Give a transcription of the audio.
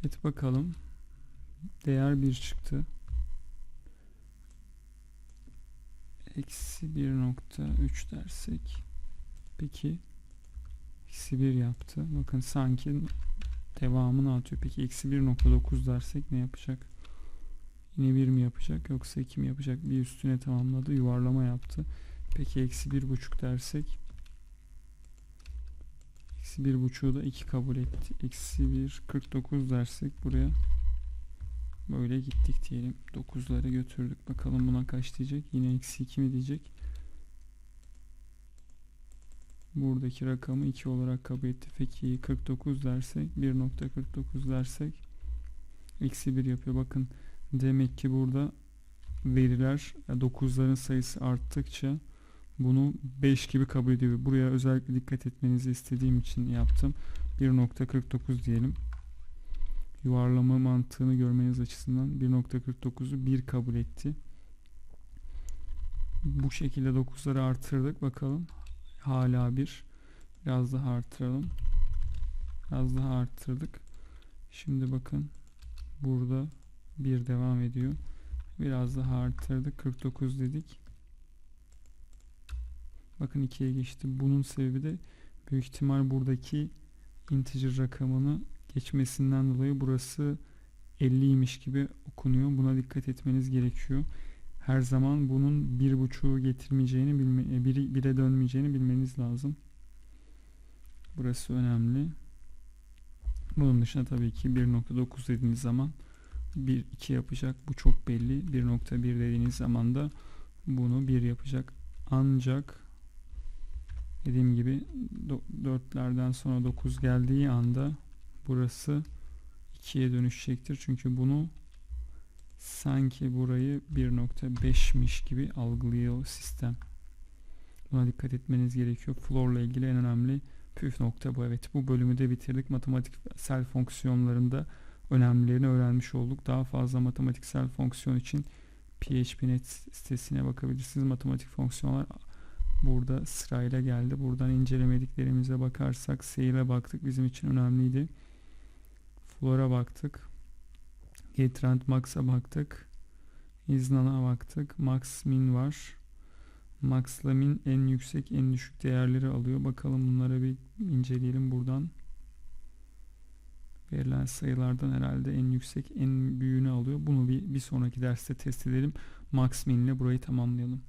Evet bakalım. Değer 1 çıktı. Eksi 1.3 dersek. Peki. Eksi 1 yaptı. Bakın sanki devamını atıyor. Peki eksi 1.9 dersek ne yapacak? Yine 1 mi yapacak yoksa 2 mi yapacak? Bir üstüne tamamladı. Yuvarlama yaptı. Peki eksi 1.5 dersek eksi 1.5'u da 2 kabul etti. Eksi 1.49 dersek buraya böyle gittik diyelim. 9'ları götürdük. Bakalım buna kaç diyecek? Yine eksi 2 mi diyecek? Buradaki rakamı 2 olarak kabul etti. Peki 49 dersek 1.49 dersek eksi 1 yapıyor. Bakın demek ki burada veriler 9'ların sayısı arttıkça bunu 5 gibi kabul ediyor. Buraya özellikle dikkat etmenizi istediğim için yaptım. 1.49 diyelim. Yuvarlama mantığını görmeniz açısından 1.49'u 1 kabul etti. Bu şekilde 9'ları artırdık. Bakalım. Hala 1. Biraz daha artıralım. Biraz daha arttırdık. Şimdi bakın. Burada 1 devam ediyor. Biraz daha arttırdık. 49 dedik. Bakın 2'ye geçti. Bunun sebebi de büyük ihtimal buradaki integer rakamını geçmesinden dolayı burası 50'ymiş gibi okunuyor. Buna dikkat etmeniz gerekiyor. Her zaman bunun bir buçuğu getirmeyeceğini bilme, biri, bire dönmeyeceğini bilmeniz lazım. Burası önemli. Bunun dışında tabii ki 1.9 dediğiniz zaman 1 2 yapacak. Bu çok belli. 1.1 dediğiniz zaman da bunu 1 yapacak. Ancak dediğim gibi 4'lerden sonra 9 geldiği anda burası 2'ye dönüşecektir. Çünkü bunu sanki burayı 1.5'miş gibi algılıyor sistem. Buna dikkat etmeniz gerekiyor. Floor ile ilgili en önemli püf nokta bu. Evet bu bölümü de bitirdik. Matematiksel fonksiyonlarında önemlilerini öğrenmiş olduk. Daha fazla matematiksel fonksiyon için PHP.net sitesine bakabilirsiniz. Matematik fonksiyonlar burada sırayla geldi. Buradan incelemediklerimize bakarsak seyre baktık. Bizim için önemliydi. Floor'a baktık. Getrend Max'a baktık. İznan'a baktık. Max Min var. Max'la Min en yüksek en düşük değerleri alıyor. Bakalım bunlara bir inceleyelim buradan. Verilen sayılardan herhalde en yüksek en büyüğünü alıyor. Bunu bir, bir sonraki derste test edelim. Max Min ile burayı tamamlayalım.